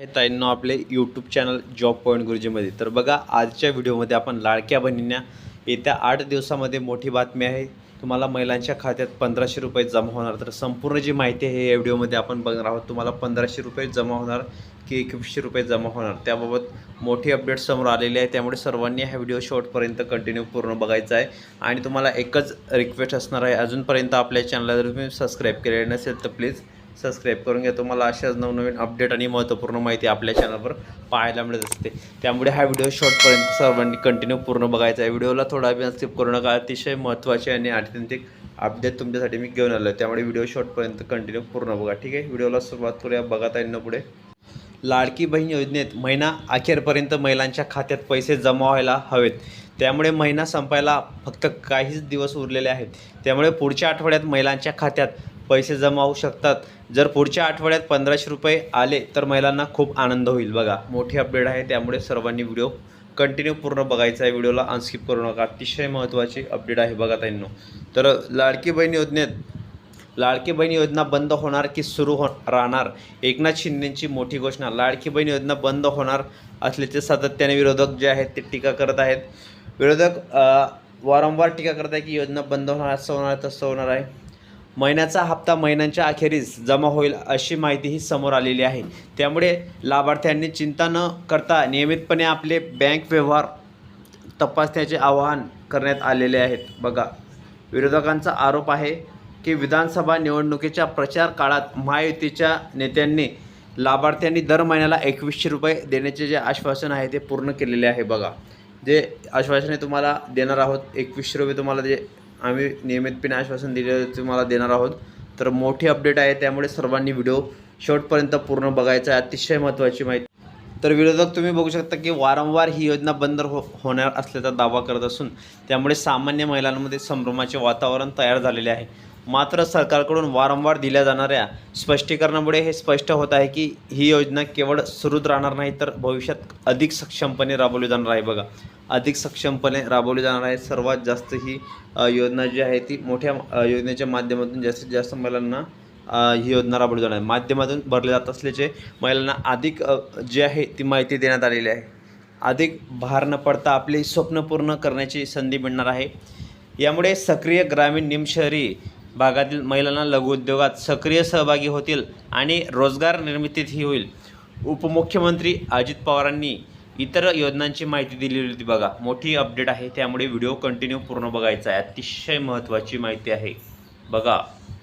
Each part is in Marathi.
हे ताईंनो आपले यूट्यूब चॅनल जॉब पॉईंट गुरुजीमध्ये तर बघा आजच्या व्हिडिओमध्ये आपण लाडक्या बहिणींना येत्या आठ दिवसामध्ये मोठी बातमी आहे. तुम्हाला महिलांच्या खात्यात पंधराशे रुपये जमा होणार. तर संपूर्ण जी माहिती आहे या व्हिडिओमध्ये आपण बघणार आहोत. तुम्हाला पंधराशे रुपये जमा होणार की एकवीसशे रुपये जमा होणार. त्याबाबत मोठी अपडेट समोर आलेली आहे. त्यामुळे सर्वांनी हा व्हिडिओ शॉर्टपर्यंत कंटिन्यू पूर्ण बघायचा आहे. आणि तुम्हाला एकच रिक्वेस्ट असणार आहे. अजूनपर्यंत आपल्या चॅनलला जर तुम्ही सबस्क्राईब केलेले नसेल तर प्लीज सबस्क्राईब करून घ्या. तुम्हाला अशाच नवनवीन अपडेट आणि महत्त्वपूर्ण माहिती आपल्या चॅनलवर पाहायला मिळत असते. त्यामुळे हा व्हिडिओ शॉर्टपर्यंत सर्वांनी कंटिन्यू पूर्ण बघायचा आहे. व्हिडिओला थोडा वेळ स्किप करू नका. अतिशय महत्त्वाचे आणि आत्यंतिक अपडेट तुमच्यासाठी मी घेऊन आलो आहे त्यामुळे व्हिडिओ शॉर्टपर्यंत कंटिन्यू पूर्ण बघा. ठीक आहे? व्हिडिओला सुरुवात करूया. आहे ना पुढे. लाडकी बहीण योजनेत महिना अखेरपर्यंत महिलांच्या खात्यात पैसे जमा व्हायला हवेत. त्यामुळे महिना संपायला फक्त काहीच दिवस उरलेले आहेत. त्यामुळे पुढच्या आठवड्यात महिलांच्या खात्यात पैसे जमा होऊ शकतात. जर पुढच्या आठवड्यात पंधराशे रुपये आले तर महिलांना खूप आनंद होईल. बघा मोठी अपडेट आहे. त्यामुळे सर्वांनी व्हिडिओ कंटिन्यू पूर्ण बघायचा आहे. व्हिडिओला अनस्किप करू नका. अतिशय महत्त्वाची अपडेट आहे बघा ताईंनो. तर लाडकी बहीण योजनेत लाडकी बहीण योजना बंद होणार की सुरू हो राहणार? एकनाथ शिंदेंची मोठी घोषणा. लाडकी बहीण योजना बंद होणार असल्याचे सातत्याने विरोधक जे आहेत ते टीका करत आहेत. विरोधक वारंवार टीका करत आहे की योजना बंद होणार असं होणार तसं होणार आहे. महिन्याचा हप्ता महिन्यांच्या अखेरीस जमा होईल अशी माहितीही समोर आलेली आहे. त्यामुळे लाभार्थ्यांनी चिंता न करता नियमितपणे आपले बँक व्यवहार तपासण्याचे आवाहन करण्यात आलेले आहेत. बघा विरोधकांचा आरोप आहे की विधानसभा निवडणुकीच्या प्रचार काळात महायुतीच्या नेत्यांनी लाभार्थ्यांनी दर महिन्याला एकवीसशे रुपये देण्याचे जे आश्वासन आहे ते पूर्ण केलेले आहे. बघा जे आश्वासने तुम्हाला देणार आहोत एकवीसशे रुपये तुम्हाला जे आम्ही नियमितपणे आश्वासन दिले तुम्हाला देणार आहोत. तर मोठी अपडेट आहे त्यामुळे सर्वांनी व्हिडिओ शेवटपर्यंत पूर्ण बघायचा आहे अतिशय महत्त्वाची माहिती. तर विरोधक तुम्ही बघू शकता की वारंवार ही योजना बंद हो होणार असल्याचा दावा करत असून त्यामुळे सामान्य महिलांमध्ये संभ्रमाचे वातावरण तयार झालेले आहे. मात्र सरकारकडून वारंवार दिल्या जाणाऱ्या स्पष्टीकरणामुळे हे स्पष्ट होत आहे की ही योजना केवळ सुरूच राहणार नाही तर भविष्यात अधिक सक्षमपणे राबवली जाणार आहे. बघा अधिक सक्षमपणे राबवली जाणार आहे. सर्वात जास्त ही योजना जी आहे ती मोठ्या योजनेच्या माध्यमातून जास्तीत जास्त महिलांना ही योजना राबवली जाणार आहे. माध्यमातून भरले जात असल्याचे महिलांना अधिक जी आहे ती माहिती देण्यात आलेली आहे. अधिक भार न पडता आपली स्वप्न पूर्ण करण्याची संधी मिळणार आहे. यामुळे सक्रिय ग्रामीण निमशहरी भागातील महिलांना लघुउद्योगात सक्रिय सहभागी होतील आणि रोजगार निर्मितीतही होईल. उपमुख्यमंत्री अजित पवारांनी इतर योजनांची माहिती दिलेली होती बघा. मोठी अपडेट आहे. त्यामुळे व्हिडिओ कंटिन्यू पूर्ण बघायचा आहे. अतिशय महत्त्वाची माहिती आहे. बघा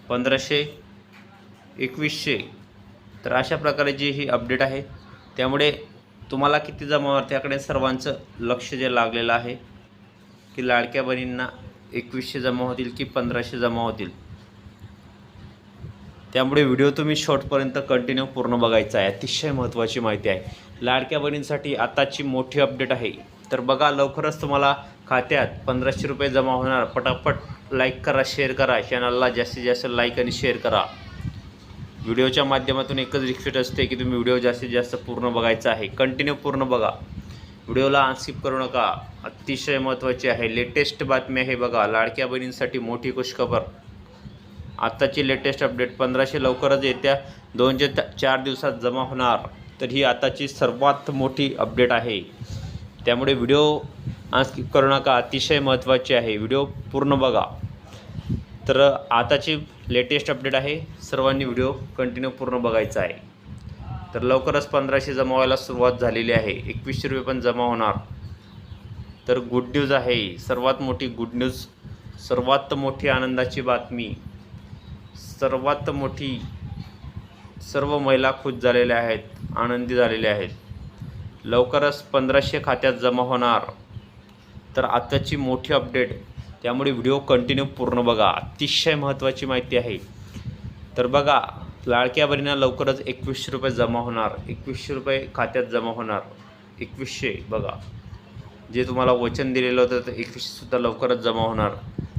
पंधराशे एकवीसशे. तर अशा प्रकारे जी ही अपडेट आहे त्यामुळे तुम्हाला किती जमावर त्याकडे सर्वांचं लक्ष जे लागलेलं आहे की लाडक्या बहिणींना एकवीसशे जमा होतील की पंधराशे जमा होतील? त्यामुळे व्हिडिओ तुम्ही शॉर्टपर्यंत कंटिन्यू पूर्ण बघायचा आहे. अतिशय महत्त्वाची माहिती आहे. लाडक्या बहिणींसाठी आताची मोठी अपडेट आहे. तर बघा लवकरच तुम्हाला खात्यात पंधराशे रुपये जमा होणार. पटापट लाईक करा शेअर करा. चॅनलला जास्तीत जास्त लाईक आणि शेअर करा. व्हिडिओच्या माध्यमातून एकच रिक्वेस्ट असते की तुम्ही व्हिडिओ जास्तीत जास्त पूर्ण बघायचा आहे. कंटिन्यू पूर्ण बघा. व्हिडिओला अनस्किप करू नका. अतिशय महत्त्वाची आहे. लेटेस्ट बातमी आहे बघा. लाडक्या बहिणींसाठी मोठी खुशखबर. आत्ताची लेटेस्ट अपडेट पंधराशे लवकरच येत्या. दोनशे चार दिवसात जमा होणार. तर ही आताची सर्वात मोठी अपडेट आहे. त्यामुळे व्हिडिओ अनस्किप करू नका. अतिशय महत्त्वाची आहे. व्हिडिओ पूर्ण बघा. तर आताची लेटेस्ट अपडेट आहे. सर्वांनी व्हिडिओ कंटिन्यू पूर्ण बघायचा आहे. तर लवकरच पंधराशे जमा व्हायला सुरुवात झालेली आहे. एकवीसशे रुपये पण जमा होणार. तर गुड न्यूज आहे. सर्वात मोठी गुड न्यूज सर्वात मोठी आनंदाची बातमी सर्वात मोठी सर्व महिला खुश झालेल्या आहेत आनंदी झालेल्या आहेत. लवकरच पंधराशे खात्यात जमा होणार. तर आताची मोठी अपडेट त्यामुळे व्हिडिओ कंटिन्यू पूर्ण बघा. अतिशय महत्त्वाची माहिती आहे. तर बघा लाडक्या बहिणींना लवकरच एकवीसशे रुपये जमा होणार. एकवीसशे रुपये खात्यात जमा होणार. एकवीसशे बघा. जे तुम्हाला वचन दिलेलं होतं तर एकवीसशेसुद्धा लवकरच जमा होणार.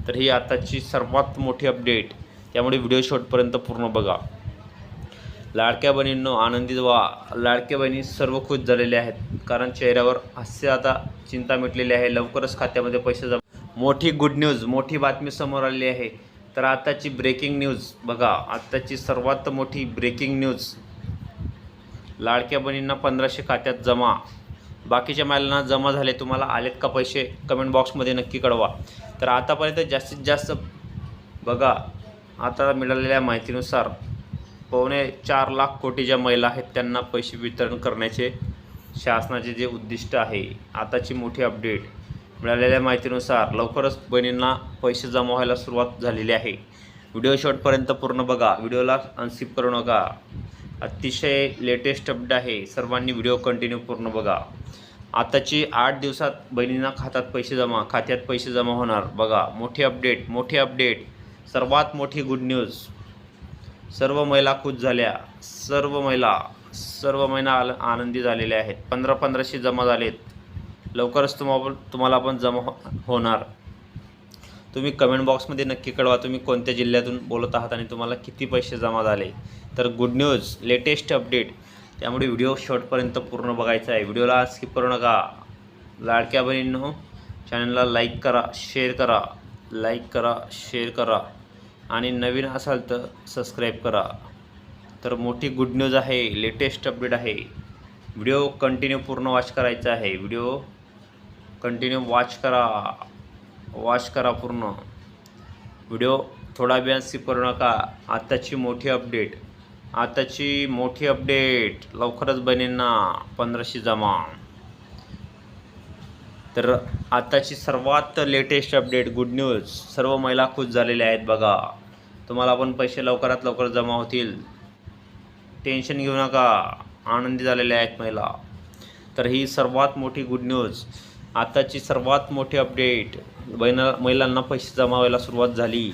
तर ही आताची सर्वात मोठी अपडेट. त्यामुळे व्हिडिओ शॉटपर्यंत पूर्ण बघा. लाडक्या बहिणींनो आनंदित व्हा. लाडक्या बहिणी सर्व खुश झालेल्या आहेत. कारण चेहऱ्यावर हास्य आता चिंता मिटलेली आहे. लवकरच खात्यामध्ये पैसे जमा मोठी गुड न्यूज मोठी बातमी समोर आलेली आहे. तर आताची ब्रेकिंग न्यूज बघा आत्ताची सर्वात मोठी ब्रेकिंग न्यूज लाडक्या बहिणींना पंधराशे खात्यात जमा. बाकीच्या महिलांना जमा झाले तुम्हाला आलेत का पैसे? कमेंट बॉक्समध्ये नक्की कळवा. तर आतापर्यंत जास्तीत जास्त बघा आता मिळालेल्या माहितीनुसार पावणे चार लाख कोटी ज्या महिला आहेत त्यांना पैसे वितरण करण्याचे शासनाचे जे उद्दिष्ट आहे आताची मोठी अपडेट मिळालेल्या माहितीनुसार लवकरच बहिणींना पैसे जमा व्हायला सुरुवात झालेली आहे. व्हिडिओ शॉर्टपर्यंत पूर्ण बघा. व्हिडिओला अनसिप करू नका. अतिशय लेटेस्ट अपडेट आहे. सर्वांनी व्हिडिओ कंटिन्यू पूर्ण बघा. आताची आठ दिवसात बहिणींना खात्यात पैसे जमा खात्यात पैसे जमा होणार. बघा मोठी अपडेट मोठी अपडेट सर्वात मोठी गुड न्यूज सर्व महिला खुश झाल्या. सर्व महिला सर्व महिला आल आनंदी झालेल्या आहेत. पंधरा पंधराशे जमा झालेत. लवकरच तुम्हाला तुम्हाला पण जमा हो होणार. तुम्ही कमेंट बॉक्समध्ये नक्की कळवा तुम्ही कोणत्या जिल्ह्यातून बोलत आहात आणि तुम्हाला किती पैसे जमा झाले. तर गुड न्यूज लेटेस्ट अपडेट त्यामुळे व्हिडिओ शॉर्टपर्यंत पूर्ण बघायचा आहे. व्हिडिओला स्किप करू नका. लाडक्या बहिणींनो चॅनलला लाईक करा शेअर करा. लाईक करा शेअर करा. आणि नवीन असाल तर सबस्क्राईब करा. तर मोठी गुड न्यूज आहे लेटेस्ट अपडेट आहे. व्हिडिओ कंटिन्यू पूर्ण वॉच करायचा आहे. व्हिडिओ कंटिन्यू वॉच करा. वॉच करा पूर्ण. व्हिडिओ थोडा वेळ स्किप करू नका. आत्ताची मोठी अपडेट आताची मोठी अपडेट लवकरच बहिणींना पंधराशे जमा. तर आताची सर्वात लेटेस्ट अपडेट गुड न्यूज सर्व महिला खुश झालेल्या आहेत बघा. तुम्हाला पण पैसे लवकरात लवकर जमा होतील. टेन्शन घेऊ नका. आनंदी झालेल्या आहेत महिला. तर ही सर्वात मोठी गुड न्यूज आताची सर्वात मोठी अपडेट बहिणा महिलांना पैसे जमा व्हायला सुरुवात झाली.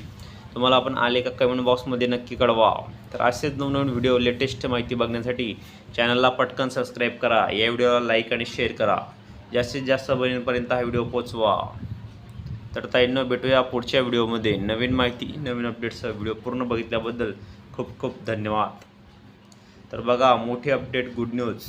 तुम्हाला आपण आले का कमेंट बॉक्समध्ये नक्की कळवा. तर असेच नवनवीन व्हिडिओ लेटेस्ट माहिती बघण्यासाठी चॅनलला पटकन सबस्क्राईब करा. या व्हिडिओला लाईक आणि शेअर करा. जास्तीत जास्त बहिणींपर्यंत हा व्हिडिओ पोचवा तर ताईंनं भेटूया पुढच्या व्हिडिओमध्ये नवीन माहिती नवीन अपडेट्सचा व्हिडिओ पूर्ण बघितल्याबद्दल खूप खूप धन्यवाद. तर बघा मोठी अपडेट गुड न्यूज